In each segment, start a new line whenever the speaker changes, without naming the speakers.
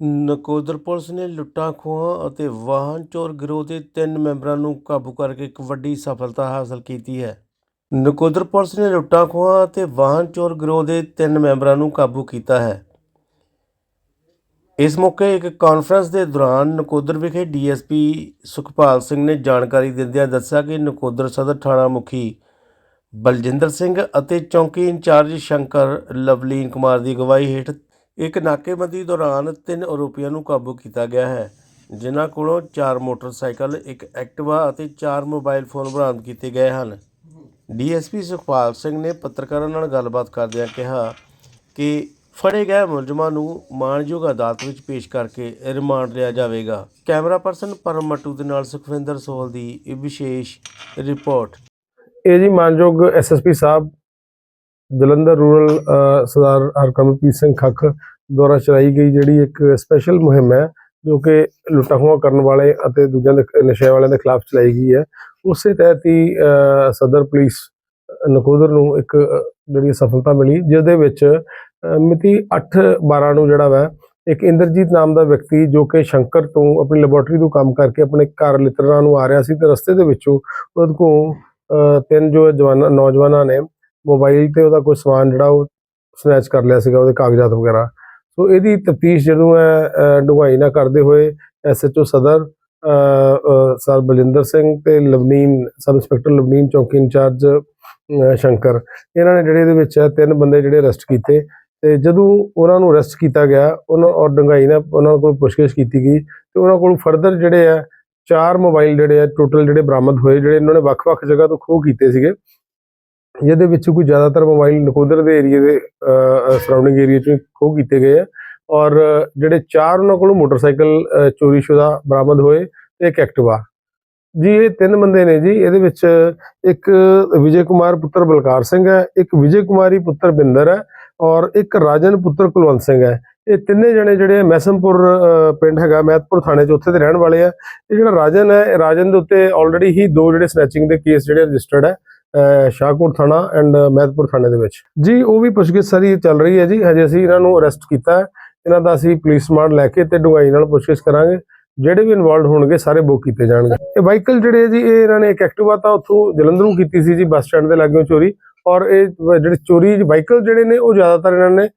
Nakodar police ਨੇ ਲੁੱਟਾਂ, ਖੋਹਾਂ ਅਤੇ ਵਾਹਨ ਚੋਰ ਗਿਰੋਹ ਦੇ ਤਿੰਨ ਮੈਂਬਰਾਂ ਨੂੰ ਕਾਬੂ ਕਰਕੇ ਇੱਕ ਵੱਡੀ ਸਫਲਤਾ ਹਾਸਲ ਕੀਤੀ ਹੈ। ਨਕੋਦਰ ਪੁਲਿਸ ਨੇ ਲੁੱਟਾਂ, ਖੋਹਾਂ ਅਤੇ ਵਾਹਨ ਚੋਰ ਗਿਰੋਹ ਦੇ ਤਿੰਨ ਮੈਂਬਰਾਂ ਨੂੰ ਕਾਬੂ ਕੀਤਾ ਹੈ। ਇਸ ਮੌਕੇ ਇੱਕ ਕਾਨਫਰੰਸ ਦੇ ਦੌਰਾਨ ਨਕੋਦਰ ਵਿਖੇ ਡੀਐਸਪੀ ਸੁਖਪਾਲ ਸਿੰਘ ਨੇ ਜਾਣਕਾਰੀ ਦਿੰਦਿਆਂ ਦੱਸਿਆ ਕਿ ਨਕੋਦਰ ਸਦਰ ਥਾਣਾ ਮੁਖੀ ਬਲਜਿੰਦਰ ਸਿੰਘ ਅਤੇ ਚੌਂਕੀ ਇੰਚਾਰਜ ਸ਼ੰਕਰ ਲਵਲੀਨ ਕੁਮਾਰ ਦੀ ਅਗਵਾਈ ਹੇਠ ਇੱਕ ਨਾਕੇਬੰਦੀ ਦੌਰਾਨ ਤਿੰਨ ਆਰੋਪੀਆਂ ਨੂੰ ਕਾਬੂ ਕੀਤਾ ਗਿਆ ਹੈ, ਜਿਨ੍ਹਾਂ ਕੋਲੋਂ ਚਾਰ ਮੋਟਰਸਾਈਕਲ, ਇੱਕ ਐਕਟਿਵਾ ਅਤੇ ਚਾਰ ਮੋਬਾਈਲ ਫੋਨ ਬਰਾਮਦ ਕੀਤੇ ਗਏ ਹਨ। ਡੀਐਸਪੀ ਸੁਖਪਾਲ ਸਿੰਘ ਨੇ ਪੱਤਰਕਾਰਾਂ ਨਾਲ ਗੱਲਬਾਤ ਕਰਦਿਆਂ ਕਿਹਾ ਕਿ ਫੜੇ ਗਏ ਮੁਲਜ਼ਮਾਂ ਨੂੰ ਮਾਣਯੋਗ ਅਦਾਲਤ ਵਿੱਚ ਪੇਸ਼ ਕਰਕੇ ਰਿਮਾਂਡ ਲਿਆ ਜਾਵੇਗਾ। ਕੈਮਰਾ ਪਰਸਨ ਪਰਮ ਮੱਟੂ ਦੇ ਨਾਲ ਸੁਖਵਿੰਦਰ ਸੋਲ ਦੀ ਇਹ ਵਿਸ਼ੇਸ਼ ਰਿਪੋਰਟ।
ਇਹ ਜੀ ਮਾਨਯੋਗ ਐਸਐਸਪੀ ਸਾਹਿਬ ਜਲੰਧਰ ਰੂਰਲ ਸਰਦਾਰ ਹਰਕਮਲਪ੍ਰੀਤ ਸਿੰਘ ਖੱਖ ਦੁਆਰਾ ਚਲਾਈ ਗਈ ਜਿਹੜੀ ਇੱਕ ਸਪੈਸ਼ਲ ਮੁਹਿੰਮ ਹੈ, ਜੋ ਕਿ ਲੁੱਟਾਂ ਕਰਨ ਵਾਲੇ ਅਤੇ ਦੂਜਿਆਂ ਦੇ ਨਸ਼ੇ ਵਾਲਿਆਂ ਦੇ ਖਿਲਾਫ ਚਲਾਈ ਗਈ ਹੈ। ਉਸੇ ਤਹਿਤ ਹੀ ਸਦਰ ਪੁਲਿਸ ਨਕੋਦਰ ਨੂੰ ਇੱਕ ਜਿਹੜੀ ਸਫਲਤਾ ਮਿਲੀ ਜਿਸ ਦੇ ਵਿੱਚ ਮਿਤੀ 8/12 ਨੂੰ ਜਿਹੜਾ ਵਾ, ਇੱਕ ਇੰਦਰਜੀਤ ਨਾਮ ਦਾ ਵਿਅਕਤੀ ਜੋ ਕਿ ਸ਼ੰਕਰ ਤੋਂ ਆਪਣੀ ਲੈਬੋਰਟਰੀ ਤੋਂ ਕੰਮ ਕਰਕੇ ਆਪਣੇ ਘਰ ਲਿਤਰਾਂ ਨੂੰ ਆ ਰਿਹਾ ਸੀ ਤੇ ਰਸਤੇ ਦੇ ਵਿੱਚੋਂ ਉਹਦੇ ਕੋਲ ਤਿੰਨ ਜੋ ਜਵਾਨਾਂ, ਨੌਜਵਾਨਾਂ ਨੇ ਮੋਬਾਈਲ ਤੇ ਉਹਦਾ ਕੋਈ ਸਮਾਨ ਜਿਹੜਾ ਉਹ ਸਨੈਚ ਕਰ ਲਿਆ ਸੀਗਾ ਉਹਦੇ ਕਾਗਜ਼ਾਤ ਵਗੈਰਾ। ਸੋ ਇਹਦੀ ਤਫਤੀਸ਼ ਜਦੋਂ ਹੈ ਡੁਗਾਈ ਨਾ ਕਰਦੇ ਹੋਏ ਐਸਐਚਓ ਸਦਰ ਅ, ਅ, ਸਰ ਬਲਿੰਦਰ ਸਿੰਘ ਤੇ ਲਵਨੀਨ ਸਬ ਇੰਸਪੈਕਟਰ ਲਵਨੀਨ ਚੌਕੀ ਇੰਚਾਰਜ ਸ਼ੰਕਰ। ਇਹਨਾਂ ਨੇ ਜਿਹੜੇ ਇਹਦੇ ਵਿੱਚ ਤਿੰਨ ਬੰਦੇ ਜਿਹੜੇ ਅਰੈਸਟ ਕੀਤੇ। ਤੇ ਜਦੋਂ ਉਹਨਾਂ ਨੂੰ ਅਰੈਸਟ ਕੀਤਾ ਗਿਆ ਉਹਨਾਂ ਔਰ ਡੰਗਾਈ ਨਾਲ ਉਹਨਾਂ ਕੋਲ ਪੁੱਛਗਿੱਛ ਕੀਤੀ ਗਈ ਤੇ ਉਹਨਾਂ ਕੋਲ ਫਰਦਰ ਜਿਹੜੇ ਆ ਚਾਰ ਮੋਬਾਈਲ ਜਿਹੜੇ ਆ ਟੋਟਲ ਜਿਹੜੇ ਬਰਾਮਦ ਹੋਏ ਜਿਹੜੇ ਇਹਨਾਂ ਨੇ ਵੱਖ-ਵੱਖ ਜਗ੍ਹਾ ਤੋਂ ਖੋਹ ਕੀਤੇ ਸੀਗੇ। ਜਿਹਦੇ ਵਿੱਚ ਕੋਈ ਜ਼ਿਆਦਾਤਰ ਮੋਬਾਈਲ ਨਕੋਦਰ ਦੇ ਏਰੀਆ ਦੇ ਸਰਾਊਂਡਿੰਗ ਏਰੀਆ ਚੋਂ ਖੋਹ ਕੀਤੇ ਗਏ ਆ। ਔਰ ਜਿਹੜੇ ਚਾਰ ਉਹਨਾਂ ਕੋਲੋਂ ਮੋਟਰਸਾਈਕਲ ਅ, ਚੋਰੀशुदा ਬਰਾਮਦ ਹੋਏ ਤੇ ਇੱਕ ਐਕਟਿਵਾ। ਜੀ ਇਹ ਤਿੰਨ ਬੰਦੇ ਨੇ ਜੀ। ਇਹਦੇ ਵਿੱਚ ਇੱਕ ਵਿਜੇ ਕੁਮਾਰ ਪੁੱਤਰ ਬਲਕਾਰ ਸਿੰਘ ਹੈ ਇੱਕ ਵਿਜੇ ਕੁਮਾਰੀ ਪੁੱਤਰ ਬਿੰਦਰ ਹੈ ਔਰ ਇੱਕ ਰਾਜਨ ਪੁੱਤਰ ਕੁਲਵੰਤ ਸਿੰਘ ਹੈ। ਇਹ ਤਿੰਨੇ ਜਣੇ ਜਿਹੜੇ ਮੈਸਮਪੁਰ ਪਿੰਡ ਹੈਗਾ ਮਹਿਤਪੁਰ ਥਾਣੇ 'ਚ ਉੱਥੇ ਦੇ ਰਹਿਣ ਵਾਲੇ ਆ। ਇਹ ਜਿਹੜਾ ਰਾਜਨ ਹੈ ਰਾਜਨ ਦੇ ਉੱਤੇ ਆਲਰੇਡੀ ਹੀ ਦੋ ਜਿਹੜੇ ਸਨੈਚਿੰਗ ਦੇ ਕੇਸ ਜਿਹੜੇ ਰਜਿਸਟਰਡ ਹੈ। ਸ਼ਾਹਕੋਟ ਥਾਣਾ ਐਂਡ ਮਹਿਤਪੁਰ ਥਾਣੇ ਦੇ ਵਿੱਚ। ਜੀ, ਉਹ ਵੀ ਪੁੱਛਗਿੱਛ ਸਾਰੀ ਚੱਲ ਰਹੀ ਹੈ ਜੀ। ਹਜੇ ਅਸੀਂ ਇਹਨਾਂ ਨੂੰ ਅਰੈਸਟ ਕੀਤਾ ਇਹਨਾਂ ਦਾ ਅਸੀਂ ਪੁਲਿਸ ਰਿਮਾਂਡ ਲੈ ਕੇ ਤੇ ਡੂੰਘਾਈ ਨਾਲ ਪੁੱਛਗਿੱਛ ਕਰਾਂਗੇ। ਜਿਹੜੇ ਵੀ ਇਨਵੋਲਡ ਹੋਣਗੇ, ਸਾਰੇ ਬੁੱਕ ਕੀਤੇ ਜਾਣਗੇ। ਇਹ ਵਾਹੀਕਲ ਜਿਹੜੇ ਜੀ, ਇਹ ਇਹਨਾਂ ਨੇ ਇੱਕ ਐਕਟਿਵਾ ਤਾਂ ਉੱਥੋਂ ਜਲੰਧਰੋਂ ਕੀਤੀ ਸੀ ਜੀ, ਬੱਸ ਸਟੈਂਡ ਦੇ ਲਾਗਿਓਂ ਚੋਰੀ। ਔਰ ਇਹ ਵ- ਜਿਹੜੇ ਚੋਰੀ ਵਾਹੀਕਲ ਜਿਹੜੇ ਨੇ, ਉਹ ਜ਼ਿਆਦਾਤਰ ਇਹਨਾਂ ਨੇ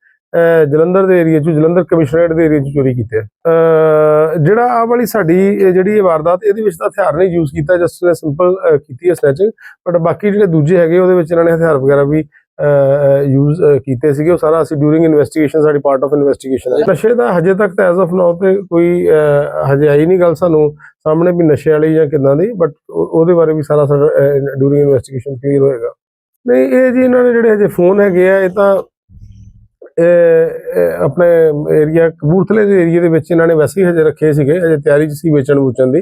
ਜਲੰਧਰ ਦੇ ਏਰੀਆ 'ਚ, ਜਲੰਧਰ ਕਮਿਸ਼ਨਰੇਟ ਦੇ ਏਰੀਆ 'ਚ ਚੋਰੀ ਕੀਤੇ ਜਿਹੜਾ ਆ ਵਾਲੀ ਸਾਡੀ ਜਿਹੜੀ ਵਾਰਦਾਤ, ਇਹਦੇ ਵਿੱਚ ਤਾਂ ਹਥਿਆਰ ਨਹੀਂ ਯੂਜ਼ ਕੀਤਾ ਜਸਟ ਨੇ ਸਿੰਪਲ ਕੀਤੀ ਹੈ ਸਨੈਚਿੰਗ ਬਟ ਬਾਕੀ ਜਿਹੜੇ ਦੂਜੇ ਹੈਗੇ, ਉਹਦੇ ਵਿੱਚ ਇਹਨਾਂ ਨੇ ਹਥਿਆਰ ਵਗੈਰਾ ਵੀ ਯੂਜ਼ ਕੀਤੇ ਸੀਗੇ। ਉਹ ਸਾਰਾ ਅਸੀਂ ਡਿਊਰਿੰਗ ਇਨਵੈਸਟੀਗੇਸ਼ਨ ਸਾਡੀ ਪਾਰਟ ਆਫ ਇਨਵੈਸਟੀਗੇਸ਼ਨ ਹੈ। ਨਸ਼ੇ ਦਾ ਹਜੇ ਤੱਕ ਤਾਂ ਐਜ਼ ਆਫ ਨਾਓ ਤੇ ਕੋਈ ਹਜੇ ਆਈ ਨਹੀਂ ਗੱਲ ਸਾਨੂੰ। ਸਾਹਮਣੇ ਵੀ ਨਸ਼ੇ ਵਾਲੀ ਜਾਂ ਕਿਦਾਂ ਦੀ ਬਟ ਉਹਦੇ ਬਾਰੇ ਵੀ ਸਾਰਾ ਸਾਡਾ ਡਿਊਰਿੰਗ ਇਨਵੈਸਟੀਗੇਸ਼ਨ ਕਲੀਅਰ ਹੋਏਗਾ। ਨਹੀਂ, ਇਹ ਜੀ ਇਹਨਾਂ ਨੇ ਜਿਹੜੇ ਹਜੇ ਫੋਨ ਹੈਗੇ ਆ, ਇਹ ਤਾਂ ਆਪਣੇ ਏਰੀਆ ਕਬੂਰਥਲੇ ਦੇ ਏਰੀਆ ਦੇ ਵਿੱਚ ਇਹਨਾਂ ਨੇ ਵੈਸੇ ਹੀ ਹਜੇ ਰੱਖੇ ਸੀਗੇ ਹਜੇ ਤਿਆਰੀ ਸੀ ਵੇਚਣ ਵੂਚਣ ਦੀ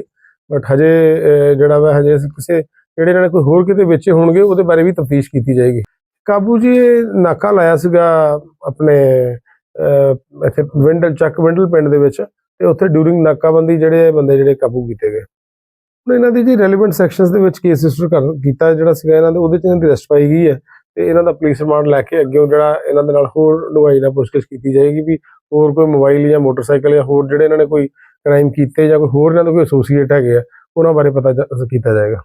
ਬਟ ਹਜੇ ਅਹ, ਜਿਹੜਾ ਵਾ ਹਜੇ ਕਿਸੇ ਜਿਹੜੇ ਇਹਨਾਂ ਨੇ ਕੋਈ ਹੋਰ ਕਿਤੇ ਵੇਚੇ ਹੋਣਗੇ ਉਹਦੇ ਬਾਰੇ ਵੀ ਤਫਤੀਸ਼ ਕੀਤੀ ਜਾਏਗੀ। ਕਾਬੂ ਜੀ ਨਾਕਾ ਲਾਇਆ ਸੀਗਾ ਆਪਣੇ ਇੱਥੇ ਵਿੰਡਲ ਚੱਕ ਵਿੰਡਲ ਪਿੰਡ ਦੇ ਵਿੱਚ ਤੇ ਉੱਥੇ ਡਿਊਰਿੰਗ ਨਾਕਾਬੰਦੀ ਜਿਹੜੇ ਬੰਦੇ ਜਿਹੜੇ ਕਾਬੂ ਕੀਤੇ ਗਏ। ਹੁਣ ਇਹਨਾਂ ਦੀ ਜੀ ਰੈਲੇਵੈਂਟ ਸੈਕਸ਼ਨਸ ਦੇ ਵਿੱਚ ਕੇਸ ਰਜਿਸਟਰ ਕਰ ਕੀਤਾ ਜਿਹੜਾ ਸੀਗਾ ਇਹਨਾਂ ਦੇ ਉਹਦੇ ਚ ਇਹਨਾਂ ਦੀ ਅਰੈਸਟ ਪਾਈ ਗਈ ਹੈ। ਤੇ ਇਹਨਾਂ ਦਾ ਪੁਲਿਸ ਰਿਮਾਂਡ ਲੈ ਕੇ ਅੱਗੇ ਜਿਹੜਾ ਇਹਨਾਂ ਦੇ ਨਾਲ ਹੋਰ ਡੂੰਘਾਈ ਦਾ ਪੁੱਛਗਿੱਛ ਕੀਤੀ ਜਾਏਗੀ ਵੀ ਹੋਰ ਕੋਈ ਮੋਬਾਈਲ ਜਾਂ ਮੋਟਰਸਾਈਕਲ ਜਾਂ ਹੋਰ ਜਿਹੜੇ ਇਹਨਾਂ ਨੇ ਕੋਈ ਕ੍ਰਾਈਮ ਕੀਤੇ ਜਾਂ ਕੋਈ ਹੋਰ ਇਹਨਾਂ ਦਾ ਕੋਈ ਐਸੋਸੀਏਟ ਹੈਗੇ ਆ, ਉਹਨਾਂ ਬਾਰੇ ਪਤਾ ਕੀਤਾ ਜਾਏਗਾ।